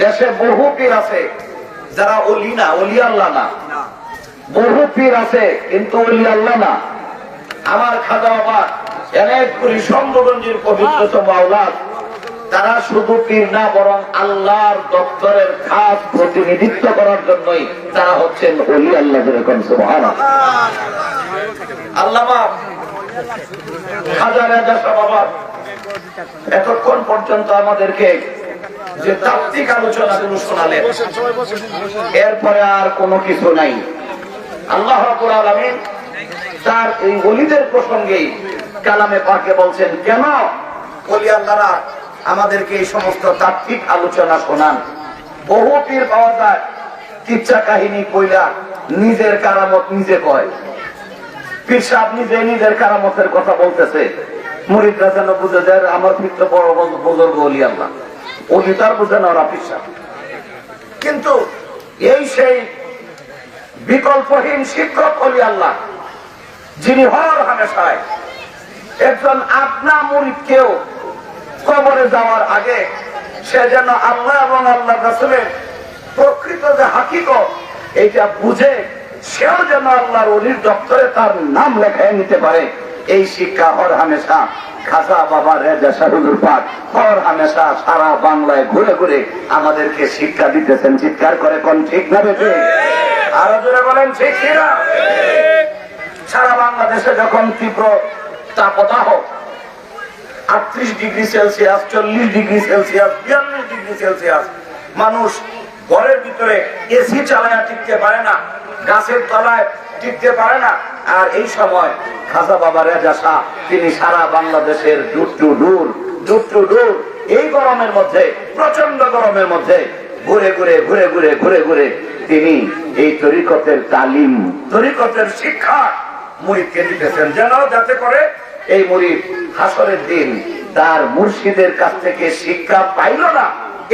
দেশে বহু পীর আছে, যারা অলি না, অলি আল্লাহ না। বহু পীর আছে, কিন্তু অলি আল্লাহ না। আমার খাজা বাবা অনেকগুলি সম্ভগঞ্জের পবিত্রতম আওলাদ, তারা শুধু পীর না, বরং আল্লাহর দপ্তরের খাস প্রতিনিধিত্ব করার জন্যই তারা হচ্ছেন অলি আল্লাহ যেরকম আল্লামা খাজা রাজা বাবা, এতক্ষণ পর্যন্ত আমাদেরকে যে তাত্ত্বিক আলোচনাগুলো শোনালেন। এরপরে আর কোনো কিছু নাই। আল্লাহ আলামিন তার এই অলিদের প্রসঙ্গেই কালামে পাকে বলছেন, কেন আল্লাহরা আমাদেরকে এই সমস্ত তাত্ত্বিক আলোচনা শোনান? বহু পীর পাওয়া যায়, কিচ্ছা কাহিনী কইলা নিজের কারামত নিজে কয়। পীর সাহেব নিজে নিজের কারামতের কথা বলতেছে। মুরিদরা যেন বুঝে যায়, আমার পিত্র বড় বুজুর্গ অলি আল্লাহ। অলি তার বুঝে না ওরা পীর কিন্তু এই সেই বিকল্পহীন শিক্ষক অলি আল্লাহ, যিনি হর হামেশায় একজন আপনা মুরিদকেও কবরে যাওয়ার আগে সে যেন আল্লাহ এবং আল্লাহ রাসুলের প্রকৃত যে হাকিকত, এইটা বুঝে সেও যেন আল্লাহর অলির দপ্তরে তার নাম লেখায় নিতে পারে, এই শিক্ষা হর হামেশা। খাসা বাবা রেজা শাহুদুর পাক হর হামেশা সারা বাংলায় ঘুরে ঘুরে আমাদেরকে শিক্ষা দিতেছেন। চিৎকার করে কোন ঠিক না বেশি আরও জোরে বলেন, ঠিক কিনা সারা বাংলাদেশে যখন তীব্র তাপদাহ, আটত্রিশ ডিগ্রি সেলসিয়াস, চল্লিশ ডিগ্রি সেলসিয়াস, বিয়াল্লিশ ডিগ্রি সেলসিয়াস, মানুষ ঘরের ভিতরে এসি চালায়া টিকতে পারে না, গাছের তলায় টিকতে পারে না আর এই সময় খাজা বাবা রেজা শাহ, তিনি সারা বাংলাদেশের দূর টু দূর টু দূর এই গরমের মধ্যে প্রচণ্ড গরমের মধ্যে, ঘুরে ঘুরে ঘুরে ঘুরে ঘুরে ঘুরে তিনি এই তরিকতের তালিম, তরিকতের শিক্ষা মুরিদকে দিতেছেন যেন যাতে করে এই মুরিদ হাসরের দিন তার মুর্শিদের কাছ থেকে শিক্ষা পাইল না,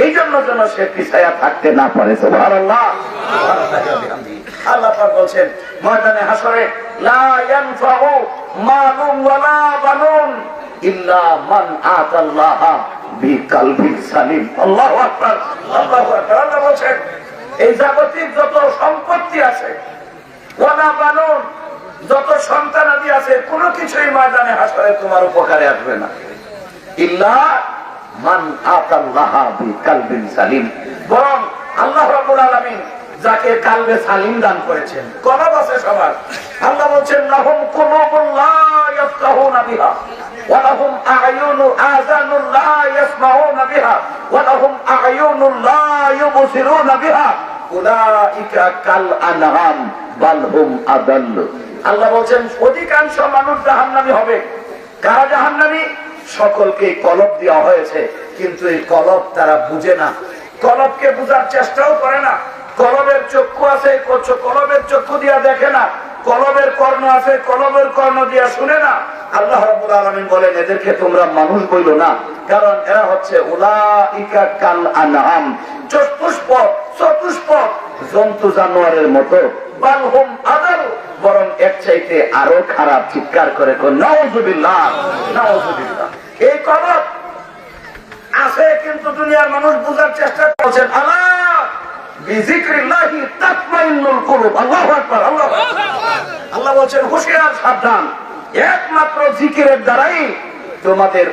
এই জন্য যেন সে পিছায়া থাকতে না পারে। আল্লাহ বলছেন, ময়দানে হাসরে এই যত সন্তান আদি আছে, কোনো কিছুই ময়দানে হাসরে তোমার উপকারে আসবে না। ইল্লা মান আতাল্লাহা বিকালবিন সালিম। বরং আল্লাহ রাব্বুল আলামিন যাকে কালবে সালিম দান করেছেন। কলব আছে সবার। আল্লাহ বলছেন, লাহুম কুলুবুল লা অধিকাংশ মানুষ জাহান্নামী হবে। কারা জাহান্নামী? সকলকে কলব দেওয়া হয়েছে, কিন্তু এই কলব তারা বুঝে না। কলবকে বুঝার চেষ্টাও করে না। কলবের চক্ষু আছে কলবের চক্ষু দিয়া দেখে না। কলবের কর্ণ আছে, কলবের কর্ণ দিয়া শুনে না। আল্লাহ রাব্বুল আলামিন বলেন, এদেরকে তোমরা মানুষ বইল না। কারণ এরা হচ্ছে জন্তু জানোয়ারের মতো। বরং এর চাইতে আরও খারাপ চিৎকার করে এই কবর আছে, কিন্তু দুনিয়ার মানুষ বোঝার চেষ্টা করছেন আল্লাহ বিজিক্রিল্লাহি তাতমাইন্নুল কুলুব। আল্লাহু আকবার আল্লাহু আল্লাহ বলছেন হুঁশিয়ার সাবধান। একমাত্র জিকিরের দ্বারাই তোমাদের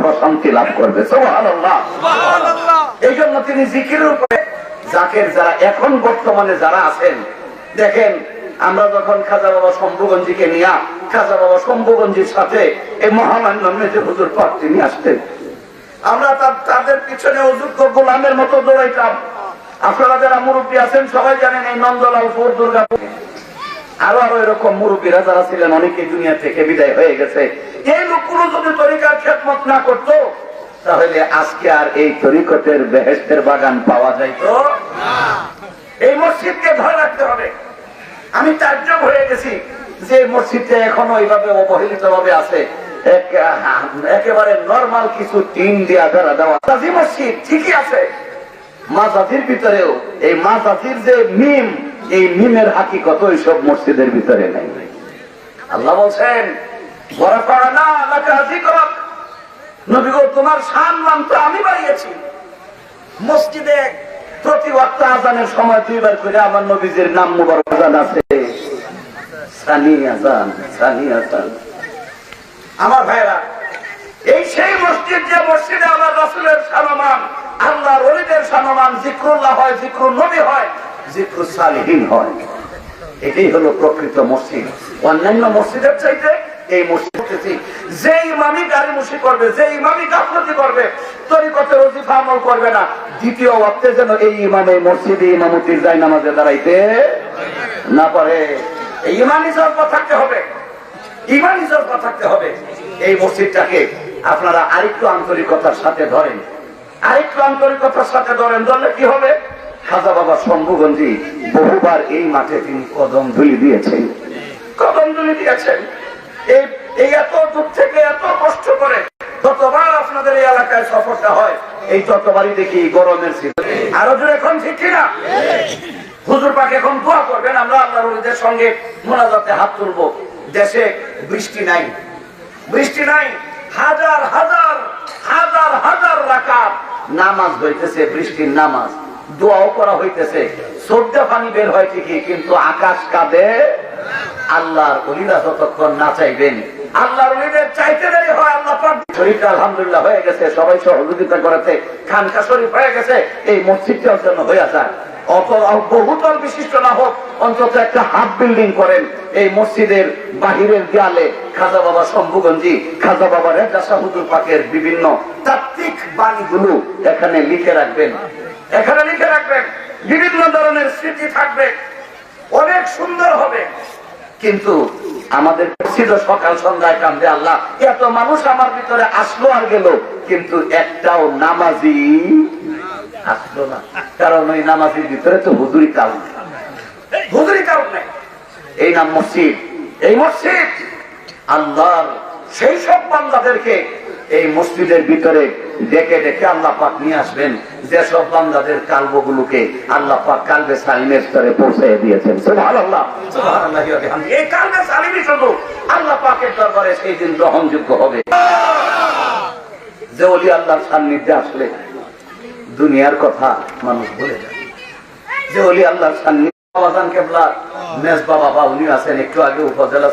প্রশান্তি লাভ করবে। সুবহানাল্লাহ। এই জন্য তিনি জিকিরের উপরে জাকের যারা এখন বর্তমানে যারা আছেন দেখেন আমরা যখন খাজা বাবা শম্ভুগঞ্জিকে নিয়ে খাজা বাবা শম্ভুগঞ্জির সাথে এই মহামান্য মেজে হুজুর পথ তিনি আসতেন আমরা তাদের পিছনে অযোগ্য গোলামের মতো দৌড়াইতাম। আপনারা যারা মুরব্বী আছেন, সবাই জানেন এই নন্দলাল ফোর দুর্গাপুর আরও আরও এরকম মুরব্বীরা যারা ছিলেন অনেকে দুনিয়া থেকে বিদায় হয়ে গেছে। এই লোকগুলো যদি তরিকার খেদমত না করতো, তাহলে আজকে আর এই তরিকতের বেহেস্তের বাগান পাওয়া যাইতো এই মসজিদকে ধরে রাখতে হবে। আমি তাজ্জব হয়ে গেছি যে মসজিদটা এখনও এইভাবে অবহেলিত ভাবে আছে। একেবারে নর্মাল কিছু টিন দিয়া ধরা দেওয়া। মসজিদ, ঠিকই আছে। মাজাজির ভিতরেও, এই মাজাজির যে মিম, এই মিমের হাকিকত সব মসজিদের ভিতরে নাই। আল্লাহ বলছেন। তোমার সম্মান তো আমি বাড়িয়েছি প্রতি ওয়াক্ত আজানের সময় দুইবার করে আমার নবীজির নাম মুবারক আজান আছে। সানি আজান সানি আজান আমার ভাইরা এই সেই মসজিদ যে মসজিদে আমার রাসুলের সানমান আল্লাহর অলিদের সানমান জিক্রুল্লাহ হয়, জিক্রুল নবী হয়, জিক্রুল সালিহীন হয়। এটাই হলো প্রকৃত মসজিদ। অন্যান্য মসজিদের চাইতে এই মসজিদ। যে ইমামি গাড়ি মুসি করবে যে ইমামি গাফলতি করবে তরিকতে রজিফা আমল করবে না। দ্বিতীয় ওয়াক্তে যেন এই ইমাম মসজিদে ইমামতির যায় নামাজে দাঁড়াইতে না পারে। এই ইমানি জজ্বা থাকতে হবে। ইমানি জজ্বা থাকতে হবে। এই মসজিদটাকে আপনারা আরেকটু আন্তরিকতার সাথে ধরেন। আরেকটু আন্তরিকতার সাথে ধরেন, ধরলে কি হবে? খাজা বাবা শম্ভুগঞ্জি বহুবার এই মাঠে তিনি কদম ধুলি দিয়েছেন। কদম ধুলি দিয়েছেন। এই এত দূর থেকে এত কষ্ট করে যতবার আপনাদের এই এলাকায় সফরটা হয়, এই যতবারই দেখি গরমের শীত আরও জোরে এখন ঠিক কিনা হুজুর পাক এখন দোয়া করবেন, আমরা আল্লাহ রলিদের সঙ্গে মোনাজাতে হাত তুলবো। দেশে বৃষ্টি নাই। বৃষ্টি নাই, হাজার হাজার হাজার হাজার রাকাত নামাজ হইতেছে, বৃষ্টির নামাজ। দোয়াও করা হইতেছে সর্দা পানি বের হয় ঠিকই, কিন্তু আকাশ কাঁদে। আল্লাহর অলিরা যতক্ষণ না চাইবেন, আল্লাহর অলিদের চাইতে দেরি হয়, আল্লাহ শরীরটা আলহামদুলিল্লাহ হয়ে গেছে। সবাই সহযোগিতা করেছে খানকা শরীফ হয়ে গেছে, এই মসজিদটাও যেন হয়ে যায়। বিশিষ্ট না হোক, অন্তত একটা হাফ বিল্ডিং করেন। এই মসজিদের বাহিরের দেয়ালে খাজা বাবা শম্ভুগঞ্জি, খাজা বাবা পাকের বিভিন্ন তাত্ত্বিক বাণীগুলো এখানে লিখে রাখবেন। এখানে লিখে রাখবেন, বিভিন্ন ধরনের স্মৃতি থাকবে, অনেক সুন্দর হবে। কিন্তু আমাদের ছিল সকাল সন্ধ্যায় কান্দে আল্লাহ, এত মানুষ আমার ভিতরে আসলো আর গেল, কিন্তু একটাও নামাজি আসলো না। কারণ ওই নামাজির ভিতরে তো হুজুরি কাল হুজুরি কারণ নেই। এই নাম মসজিদ। এই মসজিদ আল্লাহর সেই সব বান্দাদেরকে এই মসজিদের ভিতরে ডেকে ডেকে আল্লাহ পাক নিয়ে আসবেন। যে সব বান্দাদের কালবগুলোকে আল্লাহ পাক কালবে সালিমের স্তরে পৌঁছে দিয়েছেন। এই কালবে সালিমই শুধু আল্লাহ পাকের দরবারে সেই দিন গ্রহণযোগ্য হবে। যে ওলি আল্লাহর সান্নিধ্যে আসলে দুনিয়ার কথা মানুষ ভুলে যায়। যে হলি আল্লাহ সান্নিধ্য বাবা কেবলা বাবা উনি আছেন, একটু আগে উপজেলা